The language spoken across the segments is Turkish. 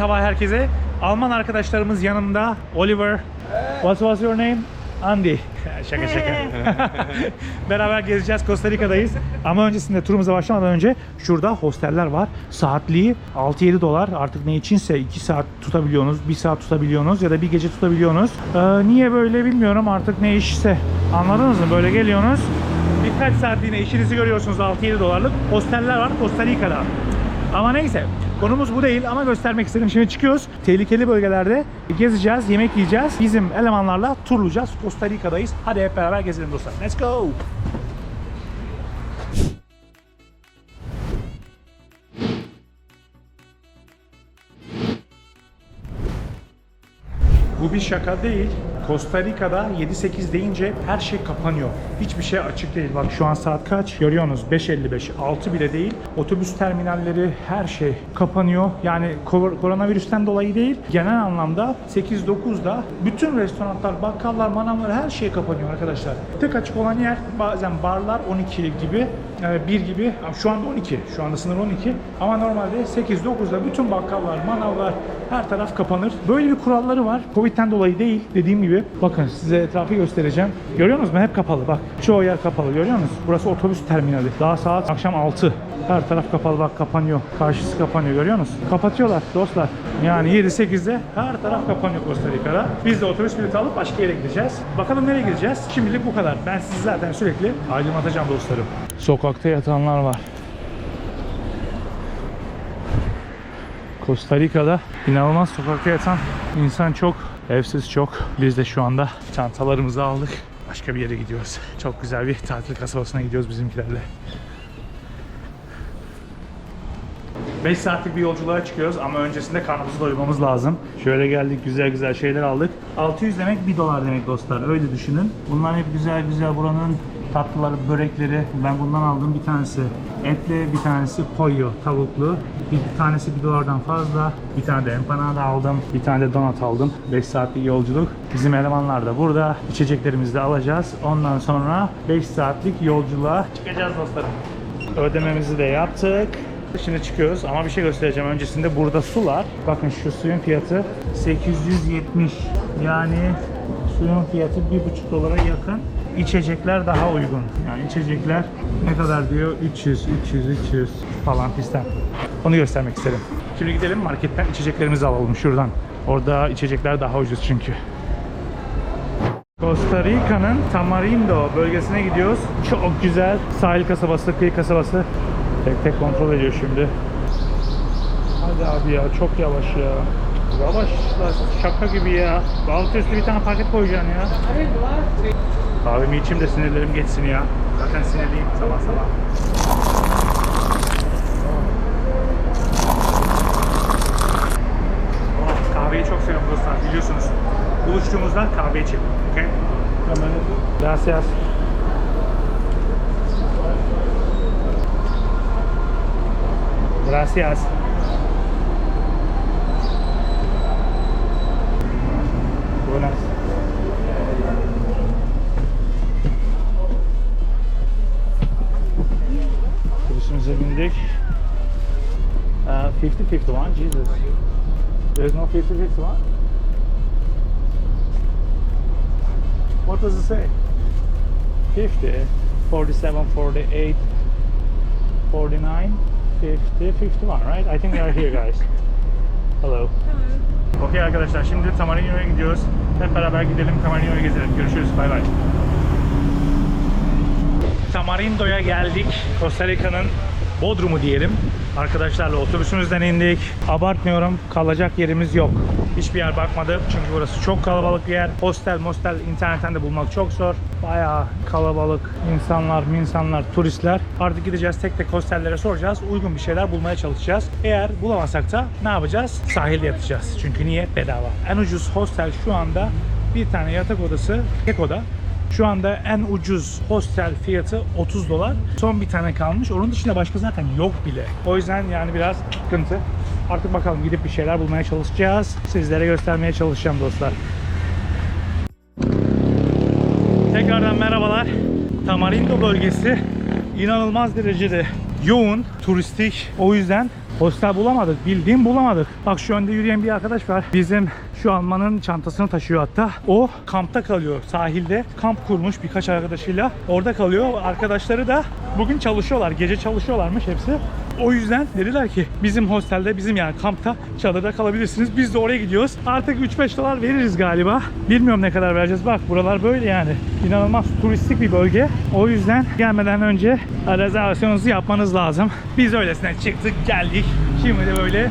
Merhaba herkese. Alman arkadaşlarımız yanımda. Oliver. What was your name? Andy. şaka şaka. Beraber gezeceğiz. Costa Rica'dayız. Ama öncesinde turumuza başlamadan önce şurada hosteller var. Saatliği 6-7 dolar. Artık ne içinse 2 saat tutabiliyorsunuz, 1 saat tutabiliyorsunuz ya da bir gece tutabiliyorsunuz. Ee, niye böyle bilmiyorum artık ne işse. Anladınız mı? Böyle geliyorsunuz. Birkaç saatliğine işinizi görüyorsunuz 6-7 dolarlık. Hosteller var Costa Rica'da. Ama neyse konumuz bu değil ama göstermek istedim. Şimdi çıkıyoruz. Tehlikeli bölgelerde gezeceğiz, yemek yiyeceğiz. Bizim elemanlarla turlayacağız. Costa Rica'dayız. Hadi hep beraber gezelim dostlar. Let's go. Bu bir şaka değil. Costa Rica'da 7-8 deyince her şey kapanıyor. Hiçbir şey açık değil. Bak şu an saat kaç? Görüyorsunuz 5.55. 6 bile değil. Otobüs terminalleri her şey kapanıyor. Yani kor- koronavirüsten dolayı değil. Genel anlamda 8-9'da bütün restoranlar, bakkallar, manavlar her şey kapanıyor arkadaşlar. Tek açık olan yer bazen barlar 12 gibi, 1 gibi. Ama Şu anda 12. Şu anda sınır 12. Ama normalde 8-9'da bütün bakkallar, manavlar her taraf kapanır. Böyle bir kuralları var. Covid'den dolayı değil. Dediğim gibi bakın size etrafı göstereceğim. Görüyor musunuz? Hep kapalı bak. Çoğu yer kapalı görüyor musunuz? Burası otobüs terminali. Daha saat akşam 6. Her taraf kapalı bak kapanıyor. Karşısı kapanıyor görüyor musunuz? Kapatıyorlar dostlar. Yani 7-8'de her taraf kapanıyor Costa Rica'da. Biz de otobüs bileti alıp başka yere gideceğiz. Bakalım nereye gideceğiz? Şimdilik bu kadar. Ben sizi zaten sürekli aydınlatacağım dostlarım. Sokakta yatanlar var. Costa Rica'da inanılmaz sokakta yatan insan çok, evsiz çok. Biz de şu anda çantalarımızı aldık. Başka bir yere gidiyoruz. Çok güzel bir tatil kasabasına gidiyoruz bizimkilerle. 5 saatlik bir yolculuğa çıkıyoruz ama öncesinde karnımızı doyurmamız lazım. Şöyle geldik güzel güzel şeyler aldık. 600 demek 1 dolar demek dostlar öyle düşünün. Bunlar hep güzel güzel buranın tatlıları, börekleri. Ben bundan aldım bir tanesi etli, bir tanesi pollo, tavuklu. Bir tanesi 1 dolardan fazla. Bir tane de empanada aldım. Bir tane de donat aldım. 5 saatlik yolculuk. Bizim elemanlar da burada. İçeceklerimizi de alacağız. Ondan sonra 5 saatlik yolculuğa çıkacağız dostlarım. Ödememizi de yaptık. Şimdi çıkıyoruz ama bir şey göstereceğim. Öncesinde burada sular. Bakın şu suyun fiyatı 870. Yani suyun fiyatı 1,5 dolara yakın. İçecekler daha uygun. Yani içecekler ne kadar diyor? 300, 300, 300 falan fistan. Onu göstermek istedim. Şimdi gidelim marketten içeceklerimizi alalım şuradan. Orada içecekler daha ucuz çünkü. Costa Rica'nın Tamarindo bölgesine gidiyoruz. Çok güzel sahil kasabası, kıyı kasabası. Tek tek kontrol ediyor şimdi. Hadi abi ya çok yavaş ya. Yavaş şaka gibi ya. Altı üstü bir tane paket koyacaksın ya. Kahvemi içeyim de sinirlerim geçsin ya. Zaten sinirliyim sabah sabah. Oh, kahveyi çok seviyorum dostlar biliyorsunuz. Buluştuğumuzda kahve içelim. Okay? Gracias. Gracias. Otobüsümüze bindik. Uh, 50 51 Jesus. There's no 50 51? What does it say? 50, 47, 48, 49, 50, 51, right? I think they are here guys. Hello. Okey arkadaşlar şimdi Tamarino'ya gidiyoruz. Hep beraber gidelim Tamarino'yu gezelim. Görüşürüz. Bay bay. Tamarindo'ya geldik. Costa Rica'nın Bodrum'u diyelim. Arkadaşlarla otobüsümüzden indik. Abartmıyorum kalacak yerimiz yok. Hiçbir yer bakmadım çünkü burası çok kalabalık bir yer. Hostel, mostel internetten de bulmak çok zor. Bayağı kalabalık insanlar, insanlar, turistler. Artık gideceğiz tek tek hostellere soracağız. Uygun bir şeyler bulmaya çalışacağız. Eğer bulamazsak da ne yapacağız? Sahilde yatacağız. Çünkü niye? Bedava. En ucuz hostel şu anda bir tane yatak odası, tek oda şu anda en ucuz hostel fiyatı 30 dolar. Son bir tane kalmış. Onun dışında başka zaten yok bile. O yüzden yani biraz sıkıntı. Artık bakalım gidip bir şeyler bulmaya çalışacağız. Sizlere göstermeye çalışacağım dostlar. Tekrardan merhabalar. Tamarindo bölgesi inanılmaz derecede yoğun, turistik. O yüzden hostel bulamadık. Bildiğim bulamadık. Bak şu önde yürüyen bir arkadaş var. Bizim şu Alman'ın çantasını taşıyor hatta. O kampta kalıyor sahilde. Kamp kurmuş birkaç arkadaşıyla. Orada kalıyor. Arkadaşları da bugün çalışıyorlar. Gece çalışıyorlarmış hepsi. O yüzden dediler ki bizim hostelde, bizim yani kampta çadırda kalabilirsiniz. Biz de oraya gidiyoruz. Artık 3-5 dolar veririz galiba. Bilmiyorum ne kadar vereceğiz. Bak buralar böyle yani. İnanılmaz turistik bir bölge. O yüzden gelmeden önce rezervasyonunuzu yapmanız lazım. Biz öylesine çıktık geldik. Şimdi böyle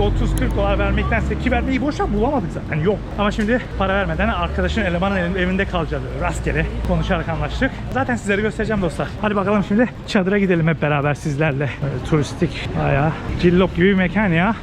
30-40 dolar vermektense ki vermeyi boşa bulamadık zaten yok. Ama şimdi para vermeden arkadaşın elemanın ev- evinde kalacağız rastgele konuşarak anlaştık. Zaten sizlere göstereceğim dostlar. Hadi bakalım şimdi çadıra gidelim hep beraber sizlerle. Böyle turistik bayağı cillop gibi bir mekan ya.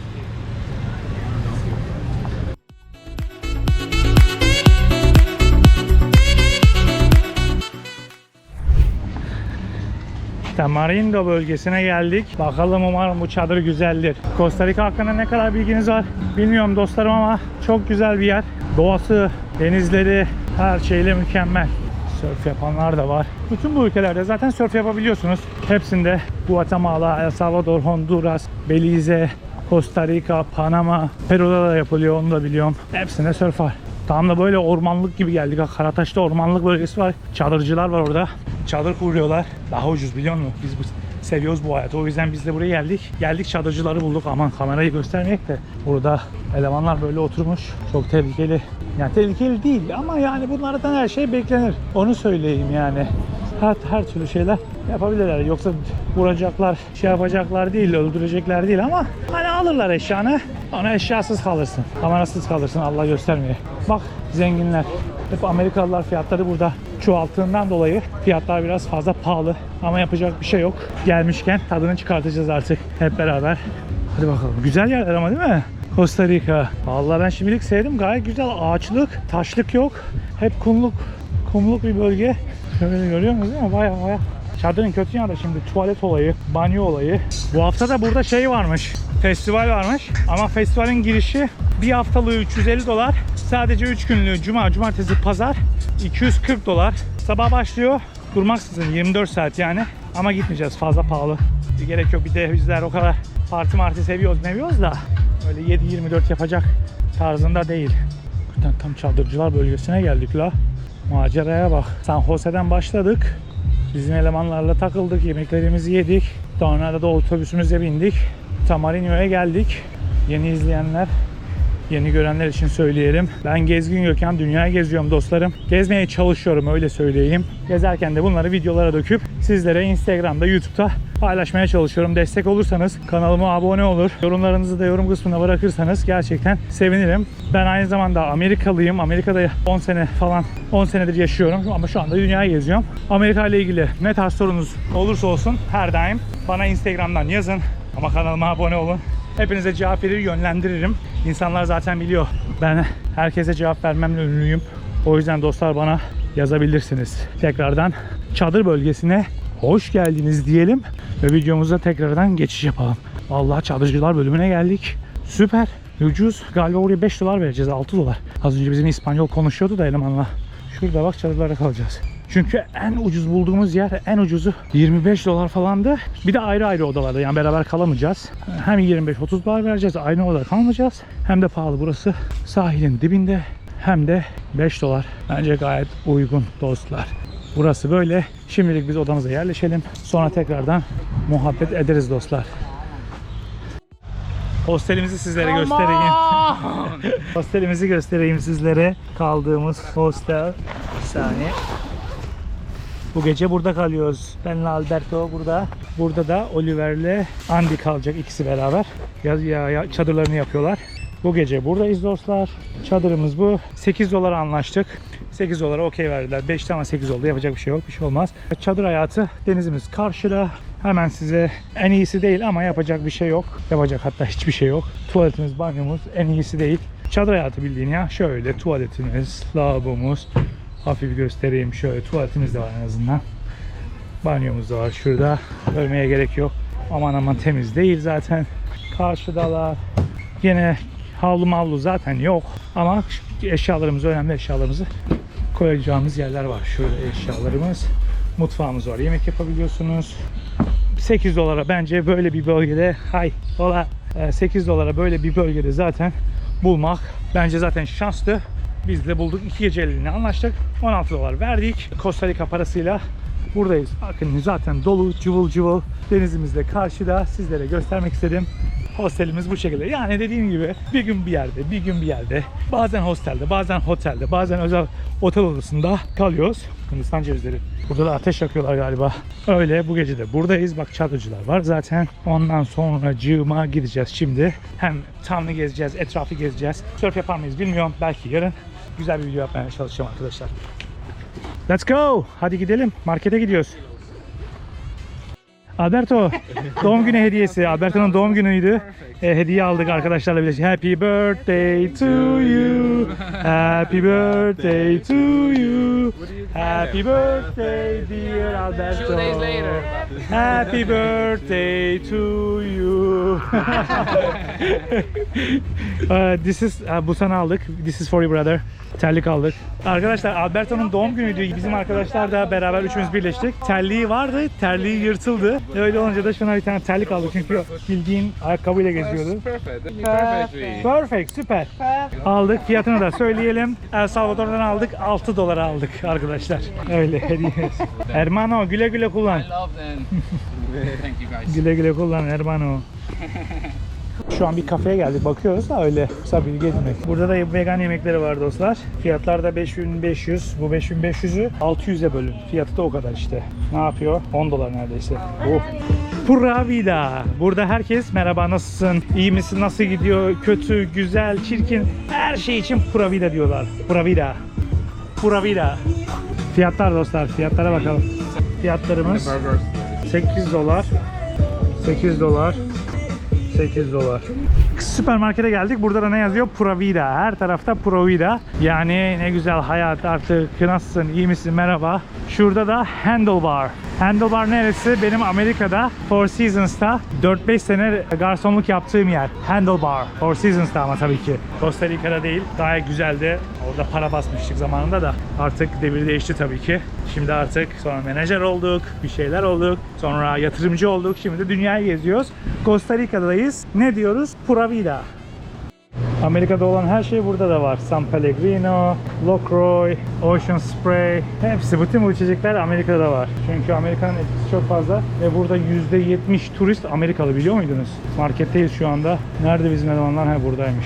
Tamarindo bölgesine geldik. Bakalım umarım bu çadır güzeldir. Costa Rica hakkında ne kadar bilginiz var bilmiyorum dostlarım ama çok güzel bir yer. Doğası, denizleri her şeyle mükemmel. Sörf yapanlar da var. Bütün bu ülkelerde zaten sörf yapabiliyorsunuz. Hepsinde Guatemala, El Salvador, Honduras, Belize, Costa Rica, Panama, Peru'da da yapılıyor onu da biliyorum. Hepsinde sörf var. Tam da böyle ormanlık gibi geldik. Karataş'ta ormanlık bölgesi var. Çadırcılar var orada. Çadır kuruyorlar. Daha ucuz biliyor musun? Biz bu, seviyoruz bu hayatı. O yüzden biz de buraya geldik. Geldik çadırcıları bulduk. Aman kamerayı göstermeyek de. Burada elemanlar böyle oturmuş. Çok tehlikeli. Yani tehlikeli değil ama yani bunlardan her şey beklenir. Onu söyleyeyim yani. Her, her türlü şeyler yapabilirler. Yoksa vuracaklar, şey yapacaklar değil, öldürecekler değil ama hani alırlar eşyanı. Ona eşyasız kalırsın. Kamerasız kalırsın Allah göstermeye. Bak zenginler. Hep Amerikalılar fiyatları burada çoğalttığından dolayı fiyatlar biraz fazla pahalı. Ama yapacak bir şey yok. Gelmişken tadını çıkartacağız artık hep beraber. Hadi bakalım. Güzel yerler ama değil mi? Costa Rica. Vallahi ben şimdilik sevdim. Gayet güzel. Ağaçlık, taşlık yok. Hep kumluk, kumluk bir bölge. Şöyle görüyor musunuz değil mi? Baya baya. Çadırın kötü yanı şimdi tuvalet olayı, banyo olayı. Bu hafta da burada şey varmış. Festival varmış. Ama festivalin girişi bir haftalığı 350 dolar. Sadece 3 günlüğü cuma, cumartesi, pazar 240 dolar. Sabah başlıyor. Durmaksızın 24 saat yani. Ama gitmeyeceğiz fazla pahalı. Bir gerek yok. Bir de bizler o kadar parti marti seviyoruz meviyoruz da öyle 7-24 yapacak tarzında değil. Tam çadırcılar bölgesine geldik la. Maceraya bak. San Jose'den başladık. Bizim elemanlarla takıldık, yemeklerimizi yedik. Sonra da otobüsümüze bindik. Tamarino'ya geldik. Yeni izleyenler, yeni görenler için söyleyelim. Ben Gezgin Gökhan, dünyayı geziyorum dostlarım. Gezmeye çalışıyorum öyle söyleyeyim. Gezerken de bunları videolara döküp sizlere Instagram'da, YouTube'da paylaşmaya çalışıyorum. Destek olursanız kanalıma abone olur. Yorumlarınızı da yorum kısmına bırakırsanız gerçekten sevinirim. Ben aynı zamanda Amerikalıyım. Amerika'da 10 sene falan 10 senedir yaşıyorum ama şu anda dünyayı geziyorum. Amerika ile ilgili ne tarz sorunuz olursa olsun her daim bana Instagram'dan yazın ama kanalıma abone olun. Hepinize cevap verir, yönlendiririm. İnsanlar zaten biliyor. Ben herkese cevap vermemle ünlüyüm. O yüzden dostlar bana yazabilirsiniz. Tekrardan çadır bölgesine hoş geldiniz diyelim ve videomuza tekrardan geçiş yapalım. Vallahi çadırcılar bölümüne geldik. Süper. Ucuz. Galiba oraya 5 dolar vereceğiz. 6 dolar. Az önce bizim İspanyol konuşuyordu da elemanla. Şurada bak çadırlara kalacağız. Çünkü en ucuz bulduğumuz yer en ucuzu 25 dolar falandı. Bir de ayrı ayrı odalarda yani beraber kalamayacağız. Hem 25-30 dolar vereceğiz aynı odada kalmayacağız. Hem de pahalı burası sahilin dibinde hem de 5 dolar. Bence gayet uygun dostlar. Burası böyle. Şimdilik biz odamıza yerleşelim. Sonra tekrardan muhabbet ederiz dostlar. Hostelimizi sizlere göstereyim. Hostelimizi göstereyim sizlere. Kaldığımız hostel. Bir saniye. Bu gece burada kalıyoruz. Benle Alberto burada. Burada da Oliver'le Andy kalacak ikisi beraber. Ya, ya, ya çadırlarını yapıyorlar. Bu gece buradayız dostlar. Çadırımız bu. 8 dolara anlaştık. 8 dolara okey verdiler. 5'te ama 8 oldu. Yapacak bir şey yok. Bir şey olmaz. Çadır hayatı denizimiz karşıda. Hemen size en iyisi değil ama yapacak bir şey yok. Yapacak hatta hiçbir şey yok. Tuvaletimiz, banyomuz en iyisi değil. Çadır hayatı bildiğin ya. Şöyle tuvaletimiz, lavabomuz. Hafif göstereyim şöyle. Tuvaletimiz de var en azından. Banyomuz da var şurada. Görmeye gerek yok. Aman aman temiz değil zaten. Karşıdalar. Yine havlu mavlu zaten yok. Ama eşyalarımız, önemli eşyalarımızı koyacağımız yerler var. Şöyle eşyalarımız. Mutfağımız var. Yemek yapabiliyorsunuz. 8 dolara bence böyle bir bölgede hay dolar 8 dolara böyle bir bölgede zaten bulmak bence zaten şanslı. Biz de bulduk. 2 geceliğine anlaştık. 16 dolar verdik. Costa Rica parasıyla buradayız. Bakın zaten dolu cıvıl cıvıl denizimizde karşıda sizlere göstermek istedim. Hostelimiz bu şekilde. Yani dediğim gibi bir gün bir yerde, bir gün bir yerde. Bazen hostelde, bazen otelde, bazen özel otel odasında kalıyoruz. Hindistan cevizleri. Burada da ateş yakıyorlar galiba. Öyle bu gece de buradayız. Bak çadırcılar var zaten. Ondan sonra cığıma gideceğiz şimdi. Hem Tam'ı gezeceğiz, etrafı gezeceğiz. Surf yapar mıyız bilmiyorum. Belki yarın güzel bir video yapmaya çalışacağım arkadaşlar. Let's go. Hadi gidelim. Markete gidiyoruz. Alberto, doğum günü hediyesi. Alberto'nun doğum günüydü. E, hediye aldık arkadaşlarla birlikte. Happy birthday to you. Happy birthday to you. Happy birthday dear Alberto. Happy birthday to you. Uh, this is uh, bu sana aldık. This is for you brother. Terlik aldık. Arkadaşlar Alberto'nun doğum günüydü. Bizim arkadaşlar da beraber üçümüz birleştik. Terliği vardı. Terliği yırtıldı. Öyle olunca da şuna bir tane terlik aldık. Çünkü bildiğin ayakkabıyla geziyordu. Perfect. Perfect. we- Perfect, süper. Aldık. Fiyatını da söyleyelim. El Salvador'dan aldık. 6 dolara aldık arkadaşlar. Öyle hediye. Hermano güle güle kullan. Güle güle kullan Hermano. Şu an bir kafeye geldik. Bakıyoruz da öyle kısa bilgi edinmek. Burada da vegan yemekleri var dostlar. Fiyatlar da 5500. Bu 5500'ü 600'e bölün. Fiyatı da o kadar işte. Ne yapıyor? 10 dolar neredeyse. Oh. Pura vida. Burada herkes merhaba nasılsın? İyi misin? Nasıl gidiyor? Kötü, güzel, çirkin. Her şey için pura vida diyorlar. Pura vida. Pura vida. Fiyatlar dostlar. Fiyatlara bakalım. Fiyatlarımız Burgers. 8 dolar. 8 dolar. 8 dolar. Süpermarkete geldik. Burada da ne yazıyor? Pura Vida. Her tarafta Pura Vida. Yani ne güzel hayat artık. Nasılsın? iyi misin? Merhaba. Şurada da Handlebar. Handlebar neresi? Benim Amerika'da Four Seasons'ta 4-5 sene garsonluk yaptığım yer. Handlebar. Four Seasons'ta ama tabii ki. Costa Rica'da değil. Gayet güzeldi. Orada para basmıştık zamanında da. Artık devir değişti tabii ki. Şimdi artık sonra menajer olduk. Bir şeyler olduk. Sonra yatırımcı olduk. Şimdi de dünyayı geziyoruz. Costa Rica'dayız. Ne diyoruz? Pura Vida. Amerika'da olan her şey burada da var. San Pellegrino, Locroy, Ocean Spray. Hepsi, bütün bu içecekler Amerika'da var. Çünkü Amerika'nın etkisi çok fazla. Ve burada %70 turist Amerikalı biliyor muydunuz? Marketteyiz şu anda. Nerede bizim elemanlar? Ha buradaymış.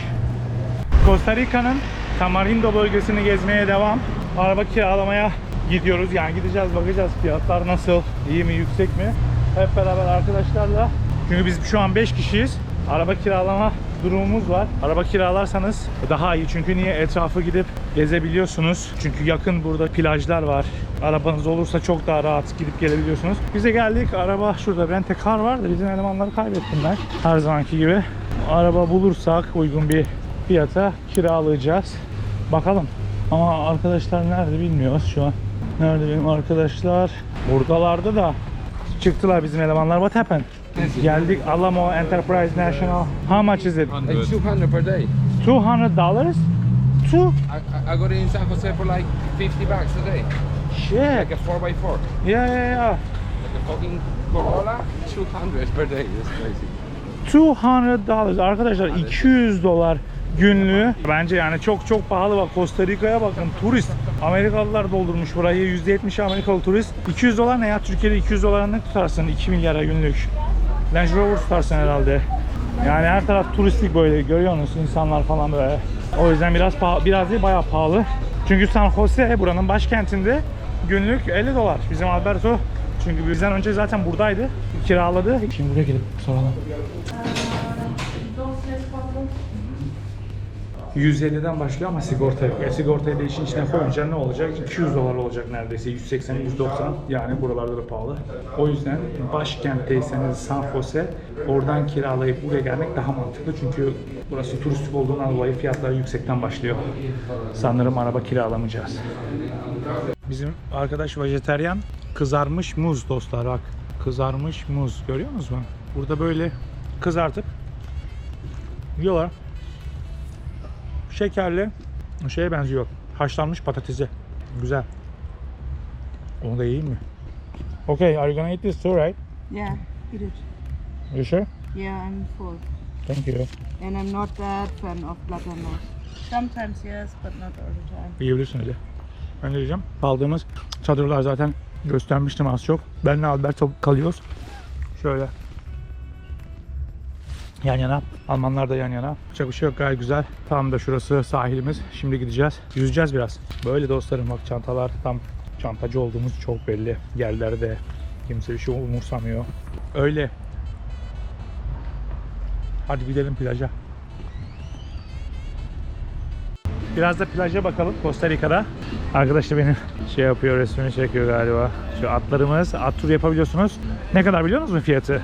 Costa Rica'nın Tamarindo bölgesini gezmeye devam. Araba kiralamaya gidiyoruz. Yani gideceğiz bakacağız fiyatlar nasıl, iyi mi, yüksek mi? Hep beraber arkadaşlarla. Çünkü biz şu an 5 kişiyiz. Araba kiralama durumumuz var. Araba kiralarsanız daha iyi. Çünkü niye etrafı gidip gezebiliyorsunuz. Çünkü yakın burada plajlar var. Arabanız olursa çok daha rahat gidip gelebiliyorsunuz. Bize geldik. Araba şurada. Rente kar var bizim elemanları kaybettim ben. Her zamanki gibi. Araba bulursak uygun bir fiyata kiralayacağız. Bakalım. Ama arkadaşlar nerede bilmiyoruz şu an. Nerede benim arkadaşlar? Buradalardı da çıktılar bizim elemanlar. What happened? Geldik Alamo Enterprise National. How much is it? Like 200 per day. 200 dollars? Two? I, I, got it in San Jose for like 50 bucks a day. Shit. Like a 4x4. Yeah, yeah, yeah. Like a fucking Corolla. 200 per day. That's crazy. 200 dollars. Arkadaşlar 200 dolar günlüğü. Bence yani çok çok pahalı bak Costa Rica'ya bakın turist. Amerikalılar doldurmuş burayı. %70 Amerikalı turist. 200 dolar ne ya? Türkiye'de 200 dolara ne tutarsın? 2 milyara günlük. Range Rover tutarsın herhalde. Yani her taraf turistik böyle görüyor musunuz insanlar falan böyle. O yüzden biraz pahalı, biraz değil bayağı pahalı. Çünkü San Jose buranın başkentinde günlük 50 dolar. Bizim Alberto çünkü bizden önce zaten buradaydı. Kiraladı. Şimdi buraya gidip soralım. 150'den başlıyor ama sigorta yok. E, sigortayı da işin içine koyunca ne olacak? 200 dolar olacak neredeyse. 180, 190 yani buralarda da pahalı. O yüzden başkentteyseniz San Jose oradan kiralayıp buraya gelmek daha mantıklı. Çünkü burası turistik olduğundan dolayı fiyatlar yüksekten başlıyor. Sanırım araba kiralamayacağız. Bizim arkadaş vejeteryan kızarmış muz dostlar bak. Kızarmış muz görüyor musunuz? Burada böyle kızartıp yiyorlar şekerli şeye benziyor. Haşlanmış patatesi. Güzel. Onu da yiyeyim mi? Okay, are you gonna eat this too, right? Yeah. Eat it. You sure? Yeah, I'm full. Thank you. And I'm not that fan of platanos. Sometimes yes, but not all the time. Yiyebilirsin öyle. Ben de yiyeceğim. Kaldığımız çadırlar zaten göstermiştim az çok. Benle Alberto kalıyoruz. Şöyle. Yan yana. Almanlar da yan yana. Çok bir şey yok gayet güzel. Tam da şurası sahilimiz. Şimdi gideceğiz. Yüzeceğiz biraz. Böyle dostlarım bak çantalar tam çantacı olduğumuz çok belli. Yerlerde kimse bir şey umursamıyor. Öyle. Hadi gidelim plaja. Biraz da plaja bakalım Costa Rica'da. Arkadaş da benim şey yapıyor, resmini çekiyor galiba. Şu atlarımız, at turu yapabiliyorsunuz. Ne kadar biliyor musunuz fiyatı?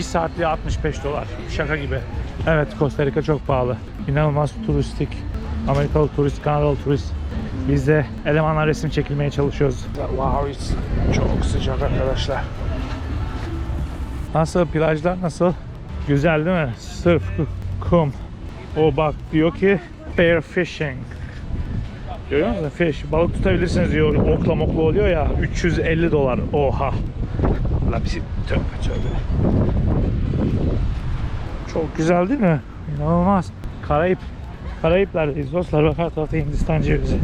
Bir saatliğe 65 dolar. Şaka gibi. Evet Costa Rica çok pahalı. İnanılmaz turistik. Amerikalı turist, Kanadalı turist. Biz de elemanlar resim çekilmeye çalışıyoruz. Wow, çok sıcak arkadaşlar. Nasıl plajlar nasıl? Güzel değil mi? Sırf kum. O bak diyor ki fair fishing. Görüyor musun? Fish. Balık tutabilirsiniz diyor. Okla mokla oluyor ya. 350 dolar. Oha. La şey- tövbe tövbe. Çok güzel değil mi? İnanılmaz. Karayip. Karayiplerdeyiz dostlar. Bak her tarafta Hindistan cevizi.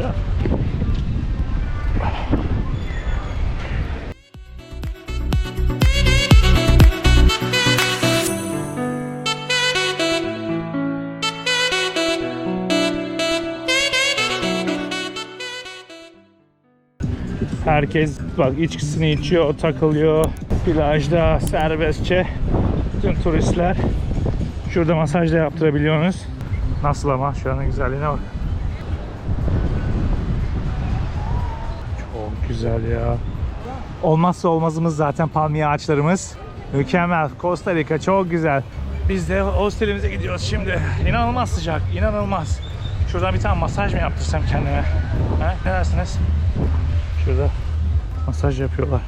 Ya. Herkes bak içkisini içiyor, takılıyor. Plajda serbestçe. Bütün turistler şurada masaj da yaptırabiliyorsunuz. Nasıl ama şu anın güzelliğine bak. Çok güzel ya. Olmazsa olmazımız zaten palmiye ağaçlarımız. Mükemmel. Costa Rica çok güzel. Biz de hostelimize gidiyoruz şimdi. İnanılmaz sıcak, inanılmaz. Şuradan bir tane masaj mı yaptırsam kendime? Ha? Ne dersiniz? Şurada masaj yapıyorlar.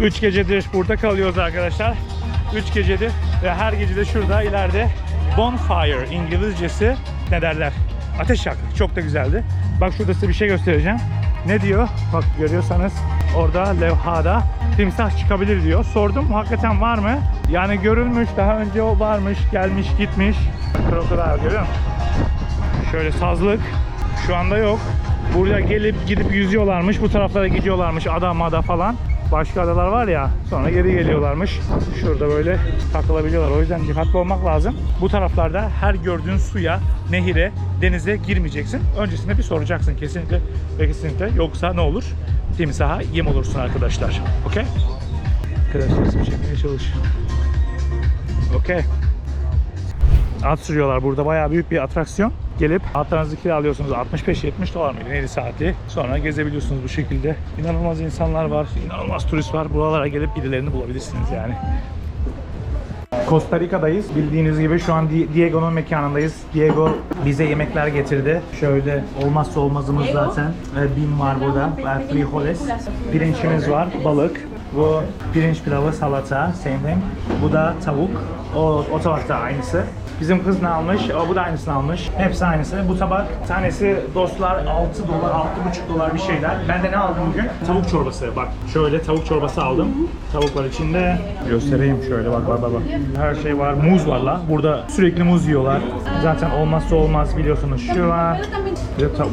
3 gecedir burada kalıyoruz arkadaşlar. 3 gecedir ve her gece de şurada ileride bonfire İngilizcesi ne derler? Ateş yaktık. Çok da güzeldi. Bak şurada size bir şey göstereceğim. Ne diyor? Bak görüyorsanız orada levhada timsah çıkabilir diyor. Sordum hakikaten var mı? Yani görülmüş daha önce o varmış gelmiş gitmiş. Krokodil görüyor musun? Şöyle sazlık şu anda yok. Buraya gelip gidip yüzüyorlarmış. Bu taraflara gidiyorlarmış Adamada falan. Başka adalar var ya sonra geri geliyorlarmış. Şurada böyle takılabiliyorlar. O yüzden dikkatli olmak lazım. Bu taraflarda her gördüğün suya, nehire, denize girmeyeceksin. Öncesinde bir soracaksın kesinlikle ve kesinlikle. Yoksa ne olur? Timsaha yem olursun arkadaşlar. Okey? Arkadaşlar resim çekmeye çalış. Okey. At sürüyorlar burada bayağı büyük bir atraksiyon. Gelip atlarınızı kiralıyorsunuz 65-70 dolar mıydı 50 saati. Sonra gezebiliyorsunuz bu şekilde. İnanılmaz insanlar var, inanılmaz turist var. Buralara gelip birilerini bulabilirsiniz yani. Costa Rica'dayız. Bildiğiniz gibi şu an Di- Diego'nun mekanındayız. Diego bize yemekler getirdi. Şöyle olmazsa olmazımız zaten. Bim var burada. Frijoles. Pirinçimiz var. Balık. Bu pirinç pilavı, salata, same thing. Bu da tavuk. O, o tabak da aynısı. Bizim kız ne almış? O, bu da aynısını almış. Hepsi aynısı. Bu tabak tanesi dostlar 6 dolar, 6,5 dolar bir şeyler. Ben de ne aldım bugün? Tavuk çorbası. Bak şöyle tavuk çorbası aldım. Tavuk var içinde. Göstereyim şöyle bak bak bak. Her şey var. Muz var la. Burada sürekli muz yiyorlar. Zaten olmazsa olmaz biliyorsunuz. Şu var.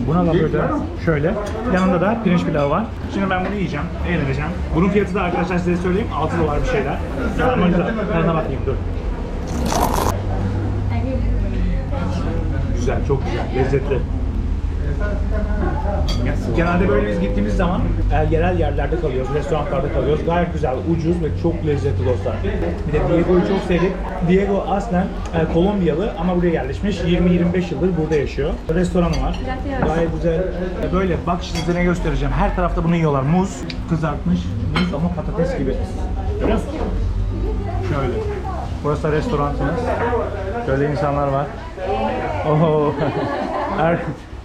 Buna da böyle şöyle. Yanında da pirinç pilavı var. Şimdi ben bunu yiyeceğim. Eğleneceğim. Bunun fiyatı da arkadaşlar size söyleyeyim. 6 dolar bir şeyler. Ama bakayım dur. Güzel, çok güzel, lezzetli. Genelde böyle biz gittiğimiz zaman e, yerel yerlerde kalıyoruz, restoranlarda kalıyoruz. Gayet güzel, ucuz ve çok lezzetli dostlar. Bir de Diego'yu çok sevdik. Diego aslen e, Kolombiyalı ama buraya yerleşmiş. 20-25 yıldır burada yaşıyor. Restoranı var. Gayet güzel. E, böyle bak size ne göstereceğim. Her tarafta bunu yiyorlar. Muz, kızartmış muz ama patates gibi. Görüyor? Şöyle. Burası da restoranımız. Şöyle insanlar var. Oh. Er-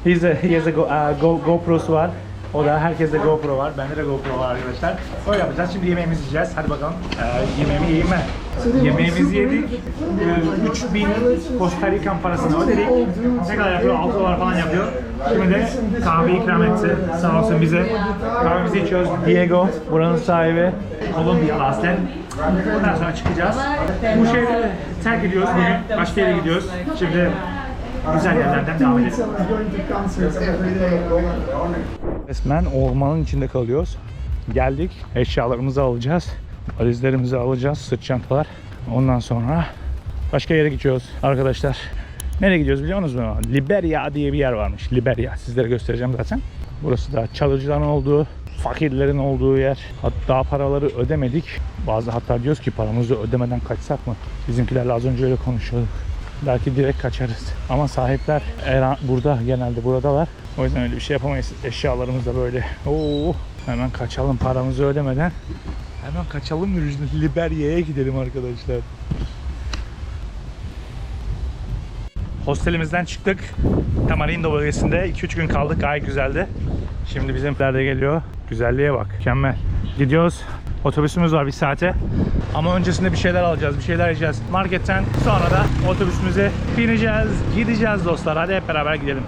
He's a, he has a Go, uh, Go, GoPro'su var. O da herkeste GoPro var. Bende de GoPro var arkadaşlar. Öyle yapacağız. Şimdi yemeğimizi yiyeceğiz. Hadi bakalım. Ee, yemeğimi yiyeyim ben. Yemeğimizi yedik. Ee, 3000 Costa Rican parasını ödedik. Ne kadar yapıyor? 6 dolar falan yapıyor. Şimdi de kahve ikram etti. Sağ olsun bize. Kahvemizi içiyoruz. Diego, buranın sahibi. Kolombiya aslen. Ondan sonra çıkacağız. Bu şehri terk ediyoruz bugün. Başka yere gidiyoruz. Şimdi güzel yerlerden devam edelim. Resmen ormanın içinde kalıyoruz. Geldik. Eşyalarımızı alacağız. Valizlerimizi alacağız. Sırt çantalar. Ondan sonra başka yere gidiyoruz arkadaşlar. Nereye gidiyoruz biliyor musunuz? Liberia diye bir yer varmış. Liberia. Sizlere göstereceğim zaten. Burası da çalıcıların olduğu, fakirlerin olduğu yer. Hatta paraları ödemedik. Bazı hatta diyoruz ki paramızı ödemeden kaçsak mı? Bizimkilerle az önce öyle konuşuyorduk. Belki direkt kaçarız. Ama sahipler eğer burada genelde buradalar. O yüzden öyle bir şey yapamayız. Eşyalarımız da böyle. Oo, hemen kaçalım paramızı ödemeden. Hemen kaçalım Liberia'ya gidelim arkadaşlar. Hostelimizden çıktık. Tamarindo bölgesinde 2-3 gün kaldık. Gayet güzeldi. Şimdi bizimkiler de geliyor. Güzelliğe bak. Mükemmel. Gidiyoruz. Otobüsümüz var bir saate. Ama öncesinde bir şeyler alacağız, bir şeyler yiyeceğiz. Marketten sonra da otobüsümüze bineceğiz, gideceğiz dostlar. Hadi hep beraber gidelim.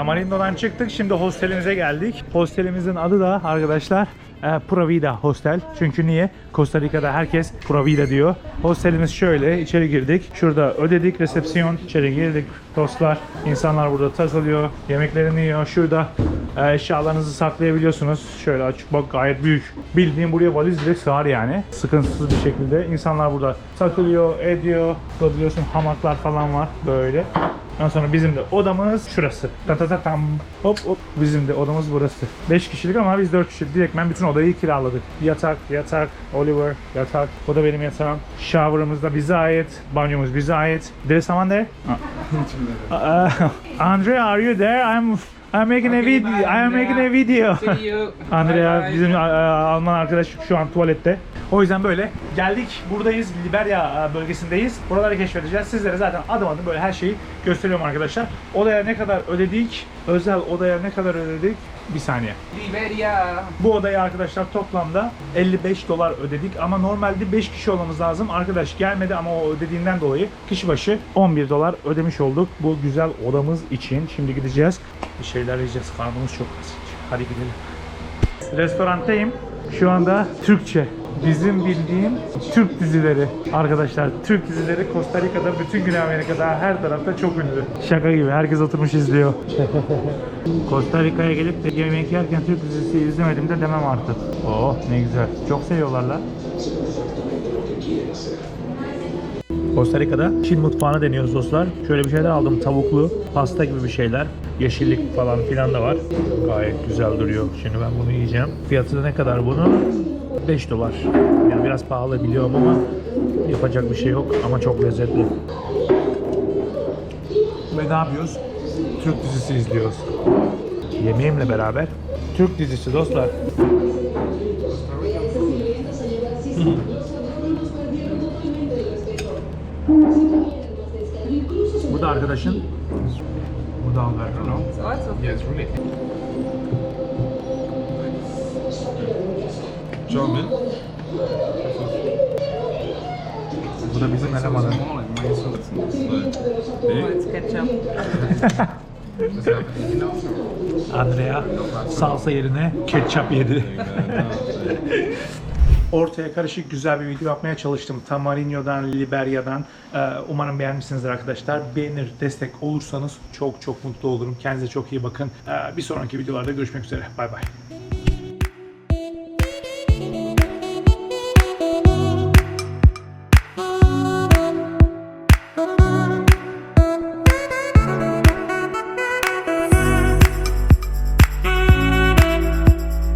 Tamarindo'dan çıktık. Şimdi hostelimize geldik. Hostelimizin adı da arkadaşlar e, Provida Hostel. Çünkü niye? Costa Rica'da herkes Provida diyor. Hostelimiz şöyle. içeri girdik. Şurada ödedik. Resepsiyon. içeri girdik. Tostlar. İnsanlar burada takılıyor. Yemeklerini yiyor. Şurada e, eşyalarınızı saklayabiliyorsunuz. Şöyle açık bak gayet büyük. Bildiğin buraya valiz bile sığar yani. Sıkıntısız bir şekilde. İnsanlar burada takılıyor, ediyor. Biliyorsun hamaklar falan var. Böyle. Ondan sonra bizim de odamız şurası. Ta ta ta tam. Hop hop. Bizim de odamız burası. 5 kişilik ama biz 4 kişilik. Direkt ben bütün odayı kiraladık. Yatak, yatak, Oliver, yatak. O da benim yatağım. Shower'ımız da bize ait. Banyomuz bize ait. There someone there? Andrea, are you there? I'm I'm making a video. I am making a video. You. Andrea bizim e, Alman arkadaş şu an tuvalette. O yüzden böyle geldik. Buradayız. Liberia e, bölgesindeyiz. Buraları keşfedeceğiz. Sizlere zaten adım adım böyle her şeyi gösteriyorum arkadaşlar. Odaya ne kadar ödedik? Özel odaya ne kadar ödedik? Bir saniye. Liberia. Bu odaya arkadaşlar toplamda 55 dolar ödedik ama normalde 5 kişi olmamız lazım. Arkadaş gelmedi ama o ödediğinden dolayı kişi başı 11 dolar ödemiş olduk bu güzel odamız için. Şimdi gideceğiz. Bir şeyler yiyeceğiz. Karnımız çok aç. Hadi gidelim. Restorantayım. Şu anda Türkçe. Bizim bildiğim Türk dizileri. Arkadaşlar Türk dizileri Costa Rica'da, bütün Güney Amerika'da her tarafta çok ünlü. Şaka gibi herkes oturmuş izliyor. Costa Rica'ya gelip de yemek yerken Türk dizisi izlemedim de demem artık. Oh ne güzel. Çok seviyorlar lan. Costa Rica'da Çin mutfağını deniyoruz dostlar. Şöyle bir şeyler aldım. Tavuklu, pasta gibi bir şeyler. Yeşillik falan filan da var. Gayet güzel duruyor. Şimdi ben bunu yiyeceğim. Fiyatı da ne kadar bunun? 5 dolar. Yani biraz pahalı biliyorum ama yapacak bir şey yok. Ama çok lezzetli. Ve ne yapıyoruz? Türk dizisi izliyoruz. Yemeğimle beraber Türk dizisi dostlar. Bu da arkadaşın. Bu da Alberto. no? Yeah, really. Bu da bizim elemanı. Andrea salsa yerine ketçap yedi. Ortaya karışık güzel bir video yapmaya çalıştım. Tamarino'dan, Liberia'dan. Ee, Umarım beğenmişsinizdir arkadaşlar. Beğenir, destek olursanız çok çok mutlu olurum. Kendinize çok iyi bakın. Ee, Bir sonraki videolarda görüşmek üzere. Bay bay.